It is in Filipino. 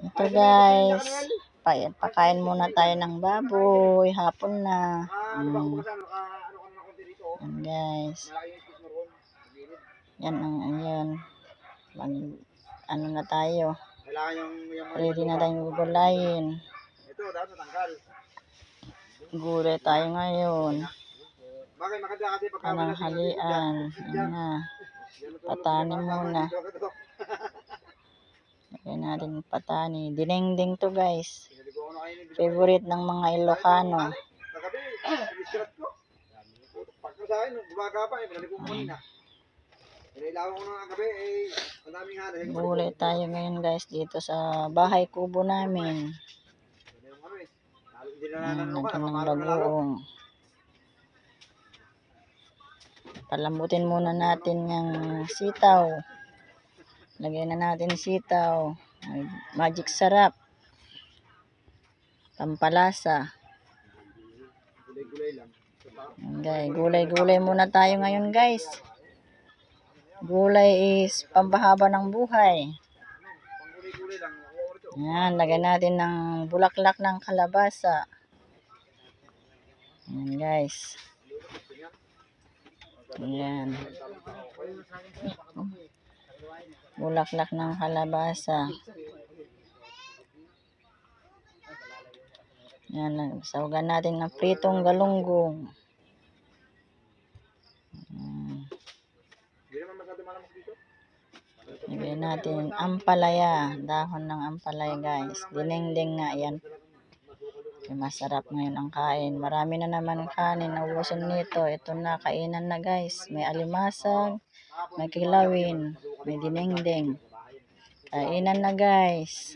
Ito guys, pa pakain muna tayo ng baboy, hapon na. Mm. Yan guys. Yan ang yan. Mag, ano na tayo. Ready na tayong gugulayin. Gulay tayo ngayon. Anong halian. Yan na. Patani muna. Lagyan natin patani. Dinengding to guys. Favorite ng mga Ilocano. Ang. Gulay tayo ngayon guys dito sa bahay kubo namin. Ayan, nanalo ka, lagyan ng napapalo na lalo. bagoong. Palambutin muna natin yung sitaw. Lagyan na natin sitaw. Magic sarap. Pampalasa. Okay, gulay-gulay muna tayo ngayon guys. Gulay is pambahaba ng buhay. Yan, lagyan natin ng bulaklak ng kalabasa. Yan guys. Yan. Bulaklak ng kalabasa. Yan, saugan natin ng pritong galunggong. Lagyan natin ampalaya, dahon ng ampalaya guys. Dinengdeng nga yan. Kaya Masarap ngayon ang kain. Marami na naman kanin na ubusan nito. Ito na, kainan na guys. May alimasag, may kilawin, may dinengdeng. Kainan na guys.